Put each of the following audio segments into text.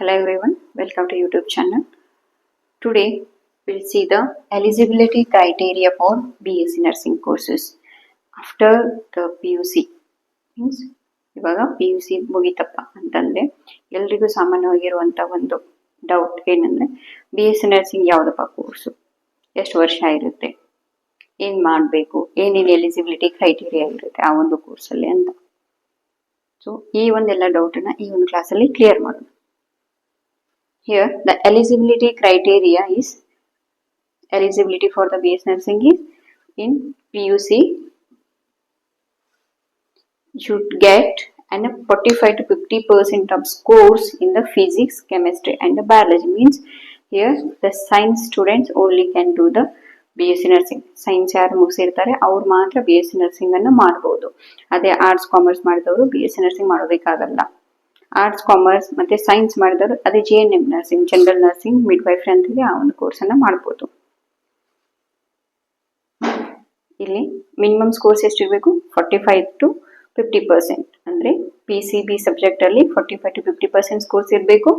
Hello everyone, welcome to YouTube channel. Today we'll see the eligibility criteria for BSc nursing courses. After the PUC. Means ಇವಾಗ P U C ಮುಗಿತಪ್ಪ ಅಂತಂದ್ರೆ ಎಲ್ರಿಗೂ ಸಾಮಾನ್ಯವಾಗಿರುವಂತ ಒಂದು doubt ಏನಂದ್ರೆ B S C nursing ಯಾವುದಪ್ಪ course ಎಷ್ಟು ವರ್ಷ ಇರುತ್ತೆ? ಏನು ಮಾಡಬೇಕು? ಏನೇನು ಎಲಿಜಿಬಿಲಿಟಿ ಕ್ರೈಟೀರಿಯಾ ಇರುತ್ತೆ ಆ ಒಂದು ಕೋರ್ಸಲ್ಲಿ ಅಂತ. ಸೊ ಈ ಒಂದೆಲ್ಲ ಡೌಟನ್ನು ಈ ಒಂದು ಕ್ಲಾಸಲ್ಲಿ ಕ್ಲಿಯರ್ ಮಾಡೋಣ. Here, the eligibility criteria is eligibility for the BS nursing is in PUC should get and 45 to 50 percent of scores in the physics, chemistry, and the biology. Means here the science students only can do the B S C nursing science ಯಾರು ಮುಗಿಸಿರ್ತಾರೆ ಅವ್ರು ಮಾತ್ರ B S C nursing ಅನ್ನು ಮಾಡ್ಬೋದು ಅದೇ arts commerce arts commerce ಮತ್ತೆ science ಮಾಡಿದವರು, ಅದೇ J N M nursing general nursing midwifery ಅಂತೇಳಿ ಆ ಒಂದು ಕೋರ್ಸನ್ನು ಮಾಡ್ಬೋದು. ಇಲ್ಲಿ ಮಿನಿಮಮ್ ಸ್ಕೋರ್ಸ್ ಎಷ್ಟಿರಬೇಕು? Forty five to fifty percent ಅಂದ್ರೆ P C B ಸಬ್ಜೆಕ್ಟಲ್ಲಿ forty five to fifty percent scores ಇರಬೇಕು.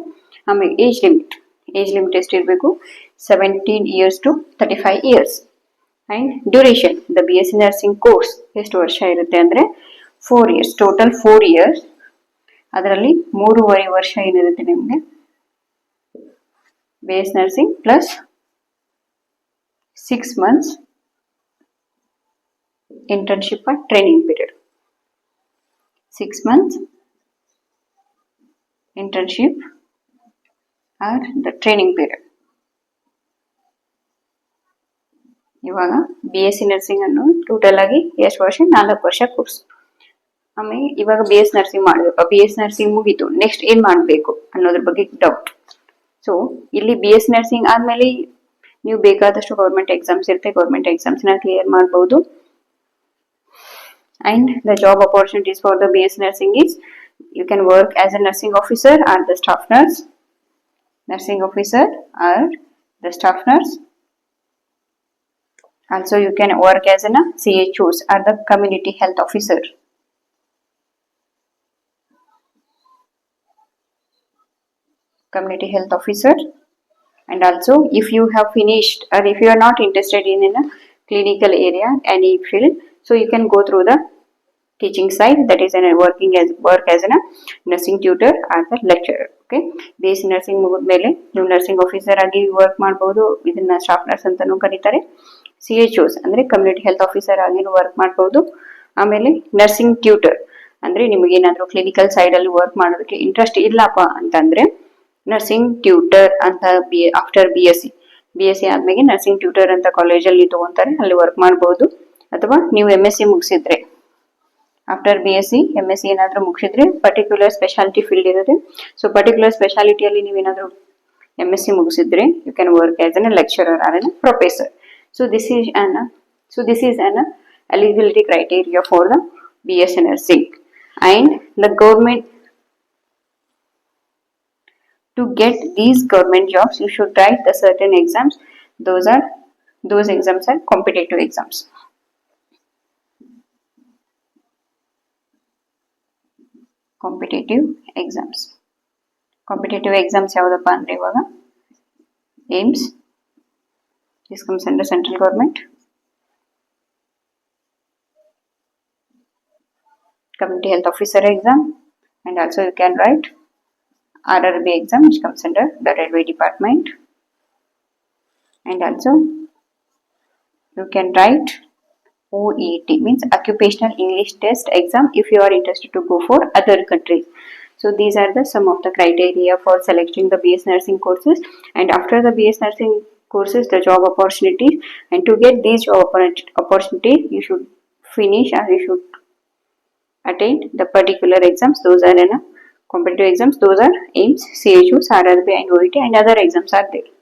ಆಮೇಲೆ ಏಜ್ ಲಿಮಿಟ್ ಏಜ್ ಲಿಮಿಟ್ ಎಷ್ಟಿರಬೇಕು? Seventeen years to thirty five years and duration the B S C nursing course ಎಷ್ಟು ವರ್ಷ ಇರುತ್ತೆ ಅಂದ್ರೆ four years total four years ಅದರಲ್ಲಿ ಮೂರುವರೆ ವರ್ಷ ಏನಿರುತ್ತೆ ನಿಮಗೆ? Base nursing plus six months internship or training period six months internship or the training period ಇವಾಗ ಬಿ ಎಸ್ ಸಿ ನರ್ಸಿಂಗ್ ಅನ್ನು ಟೋಟಲ್ ಆಗಿ ಎಷ್ಟು ವರ್ಷ? ನಾಲ್ಕು ವರ್ಷ ಕೋರ್ಸ್ ಆಮೇಲೆ ಇವಾಗ ಬಿ ಎಸ್ ನರ್ಸಿಂಗ್ ಮಾಡಬೇಕು ಬಿ ಎಸ್ ನರ್ಸಿಂಗ್ ಮುಗೀತು ನೆಕ್ಸ್ಟ್ ಏನ್ ಮಾಡಬೇಕು ಅನ್ನೋದ್ರ ಬಗ್ಗೆ ಡೌಟ್ ಸೊ ಇಲ್ಲಿ ಬಿ ಎಸ್ ನರ್ಸಿಂಗ್ ಆದ್ಮೇಲೆ ನೀವು ಬೇಕಾದಷ್ಟು ಗೌರ್ಮೆಂಟ್ ಎಕ್ಸಾಮ್ಸ್ ಇರುತ್ತೆ ಗೌರ್ಮೆಂಟ್ ಎಕ್ಸಾಮ್ಸ್ ನ ಕ್ಲಿಯರ್ ಮಾಡಬಹುದು and the job opportunities for the BS nursing is you can work as a nursing officer or the staff nurse, nursing officer or the staff nurse. Also, you can work as a CHOs or the community health officer. Community health officer, and also if you have finished or if you are not interested in, in a clinical area, any field, so you can go through the teaching side that is in a working as work as a nursing tutor or a lecturer okay B nursing C nursing nursing officer nursing officer ಆಗಿ work ಮಾಡ್ಬೋದು ಇದನ್ನ staff nurse ಅಂತಾನೂ ಕರೀತಾರೆ C H Os ಅಂದ್ರೆ community health officer ಆಗಿ work ಮಾಡ್ಬೋದು ಆಮೇಲೆ nursing tutor ಅಂದ್ರೆ ನಿಮಗೆ ಏನಾದ್ರು ಕ್ಲಿನಿಕಲ್ ಸೈಡ್ ಅಲ್ಲಿ ವರ್ಕ್ ಮಾಡೋದಕ್ಕೆ ಇಂಟ್ರೆಸ್ಟ್ ಇಲ್ಲಪ್ಪ ಅಂತಂದ್ರೆ ನರ್ಸಿಂಗ್ ಟ್ಯೂಟರ್ ಅಂತ B after B S C B S C ಆದ್ಮೇಲೆ ನರ್ಸಿಂಗ್ ಟ್ಯೂಟರ್ ಅಂತ ಕಾಲೇಜಲ್ಲಿ ತಗೊಂತಾರೆ, ಅಲ್ಲಿ ವರ್ಕ್ ಮಾಡಬಹುದು ಅಥವಾ ನೀವು M S C ಮುಗಿಸಿದ್ರೆ after B S C M S C ಏನಾದರೂ ಮುಗಿಸಿದ್ರೆ ಪರ್ಟಿಕ್ಯುಲರ್ ಸ್ಪೆಷಾಲಿಟಿ ಫೀಲ್ಡ್ ಇರುತ್ತೆ. ಸೊ ಪರ್ಟಿಕ್ಯುಲರ್ ಸ್ಪೆಷಾಲಿಟಿಯಲ್ಲಿ ನೀವೇನಾದರೂ M S C ಮುಗಿಸಿದ್ರೆ you can work as an lecturer or an professor so this is an so this is an for the B S C nursing and the government to get these government jobs you should write the certain exams those are those exams are competitive exams competitive exams competitive exams ಯಾವುದಪ್ಪ ಅಂದರೆ ಇವಾಗ AIIMS this comes under central government community health officer exam and also you can write RRB exam which comes under the railway department. And also you can write OET means occupational English test exam if you are interested to go for other countries. So these are the some of the criteria for selecting the BS nursing courses. And after the BS nursing courses the job opportunities and to get these job oppor- opportunities you should finish or you should attend the particular exams. Those are in a competitive exams those are AIMS, chu RRB and OET and other exams are there.